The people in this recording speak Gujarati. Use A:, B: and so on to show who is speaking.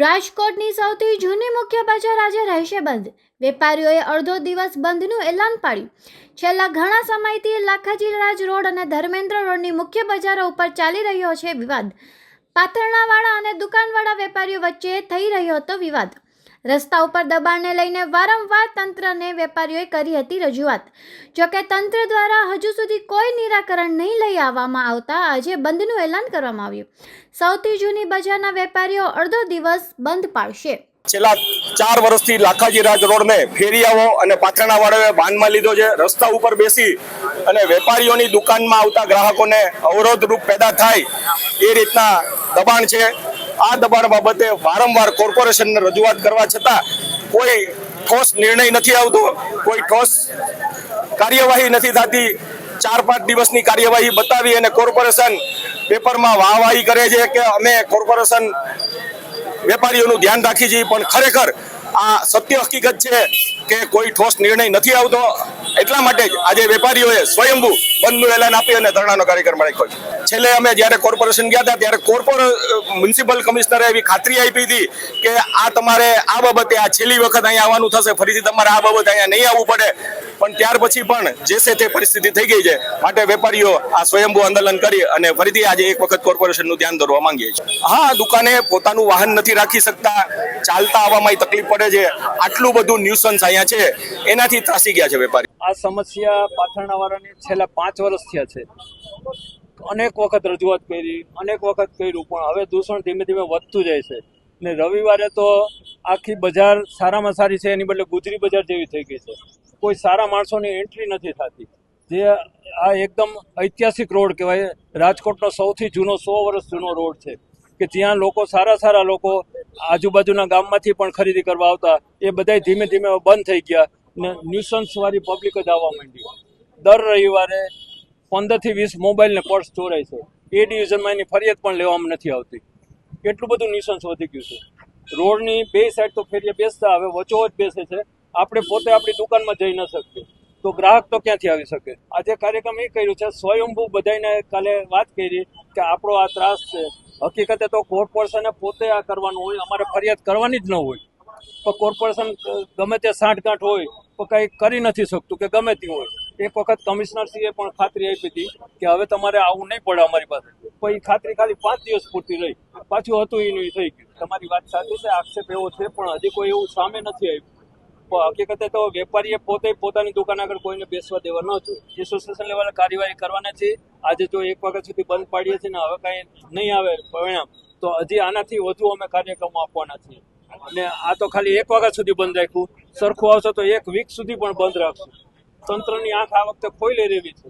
A: રાજકોટની સૌથી જૂની મુખ્ય બજાર આજે રહેશે બંધ. વેપારીઓએ અડધો દિવસ બંધનું એલાન પાડ્યું. છેલ્લા ઘણા સમયથી લાખાજી રાજ રોડ અને ધર્મેન્દ્ર રોડની મુખ્ય બજારો ઉપર ચાલી રહ્યો છે વિવાદ. પાથરણાવાળા અને દુકાનવાળા વેપારીઓ વચ્ચે થઈ રહ્યો હતો વિવાદ. રસ્તા ઉપર દબાણને લઈને વારંવાર તંત્રને વેપારીઓએ કરી હતી રજૂઆત. જોકે તંત્ર દ્વારા હજુ સુધી કોઈ નિરાકરણ નહીં લઈ આવવામાં આવતા આજે બંધનું એલાન કરવામાં આવ્યું. સૌથી જૂની બજારના વેપારીઓ અડધો દિવસ બંધ પાડશે.
B: છેલ્લા ચાર વર્ષથી લાખાજી રાજ રોડને ફેરિયાઓ અને પાથરણાવાળાઓએ બાંધમાં લીધો છે. રસ્તા ઉપર બેસી અને વેપારીઓની દુકાનમાં આવતા ગ્રાહકોને અવરોધરૂપ પેદા થાય એ રીતના દબાણ છે. આ દબાણ બાબતે વારંવાર કોર્પોરેશનને રજૂઆત કરવા છતાં કોઈ ઠોસ નિર્ણય નથી આવતો, કોઈ ઠોસ કાર્યવાહી નથી થતી. ચાર પાંચ દિવસની કાર્યવાહી બતાવી અને કોર્પોરેશન પેપરમાં વાહવાહી કરે છે કે અમે કોર્પોરેશન વેપારીઓનું ધ્યાન રાખી છીએ, પણ ખરેખર આ સત્ય હકીકત છે કે કોઈ ઠોસ નિર્ણય નથી આવતો. એટલા માટે જ આજે વેપારીઓએ સ્વયંભૂ બંધનું એલાન આપી અને ધરણાનો કાર્યક્રમ રાખ્યો છે. છેલ્લે અમે જ્યારે કોર્પોરેશન ગયા હતા, ત્યારે કોર્પોર મ્યુનિસિપલ કમિશનરે એવી ખાતરી આપી હતી કે આ તમારે આ બાબતે આ છેલ્લી વખત અહીંયા આવવાનું થશે, ફરીથી તમારે આ બાબતે અહીંયા નહીં આવવું પડે. પણ ત્યાર પછી પણ જે છે તે પરિસ્થિતિ થઈ ગઈ છે. માટે વેપારીઓ આ સ્વયંભૂ આંદોલન કરી અને ફરીથી આજે એક વખત કોર્પોરેશનનું ધ્યાન દોરવા માંગીએ છીએ. હા, દુકાને પોતાનું વાહન નથી રાખી શકતા. ચાલતા આવવામાં તકલીફ પડે છે. આટલું બધું ન્યુસન્સ અહીંયા છે. એનાથી ત્રાસી ગયા છે વેપારી.
C: આ સમસ્યા પાથરણાવાળાની છેલ્લા પાંચ વર્ષ થયા છે. અનેક વખત રજૂઆત કરી, અનેક વખત કર્યું, પણ હવે દૂષણ ધીમે ધીમે વધતું જાય છે. ને રવિવારે તો આખી બજાર સારામાં સારી છે, એની બદલે ગુજરી બજાર જેવી થઈ ગઈ છે. કોઈ સારા માણસોની એન્ટ્રી નથી થતી. જે આ એકદમ ઐતિહાસિક રોડ કહેવાય, રાજકોટનો સૌથી જૂનો, સો વર્ષ જૂનો રોડ છે, કે જ્યાં લોકો, સારા સારા લોકો આજુબાજુના ગામમાંથી પણ ખરીદી કરવા આવતા, એ બધાય ધીમે ધીમે બંધ થઈ ગયા ને ન્યુસન્સવાળી પબ્લિક જ આવવા માંડી. દર રવિવારે પંદરથી વીસ મોબાઈલ ને પર્સ ચોરાય છે. એ ડિવિઝનમાં એની ફરિયાદ પણ લેવામાં નથી આવતી. એટલું બધું નિશંસ વધી ગયું છે. રોડની બે સાઈડ તો ફેરીએ બેસતા, હવે વચ્ચોવચ બેસે છે. આપણે પોતે આપણી દુકાનમાં જઈ ન શકીએ. તો ગ્રાહક તો ક્યાંથી આવી શકે? આજે કાર્યક્રમ એ કર્યું છે, સ્વયંભૂ બધાને કાલે વાત કરી કે આપણો આ ત્રાસ છે. હકીકતે તો કોર્પોરેશને પોતે આ કરવાનું હોય, અમારે ફરિયાદ કરવાની જ ન હોય. તો કોર્પોરેશન ગમે તે સાંઠગાંઠ હોય તો કંઈ કરી નથી શકતું કે ગમે તે હોય. એક વખત કમિશનરશ્રીએ પણ ખાતરી આપી હતી કે હવે તમારે આવું નહીં પડે અમારી પાસે. પણ એ ખાતરી ખાલી પાંચ દિવસ પૂરતી રહી. પાછું હતું એનું થઈ ગયું. તમારી વાત સાચી છે, આક્ષેપ એવો છે, પણ હજી કોઈ એવું સામે નથી આવ્યું. હકીકતે તો વેપારીએ પોતે પોતાની દુકાન આગળ કોઈને બેસવા દેવા ન જોઈએ. એસોસિએશન લેવલે કાર્યવાહી કરવાના છે, આજે જો એક વખત સુધી બંધ પાડીએ છીએ ને હવે કાંઈ નહીં આવે પરિણામ, તો હજી આનાથી વધુ અમે કાર્યક્રમો આપવાના છીએ. અને આ તો ખાલી એક વખત સુધી બંધ રાખ્યું. સરખું આવશે તો એક વીક સુધી પણ બંધ રાખશું. તંત્રની આંખ આ વખતે ખોઈ લઈ રહેવી છે.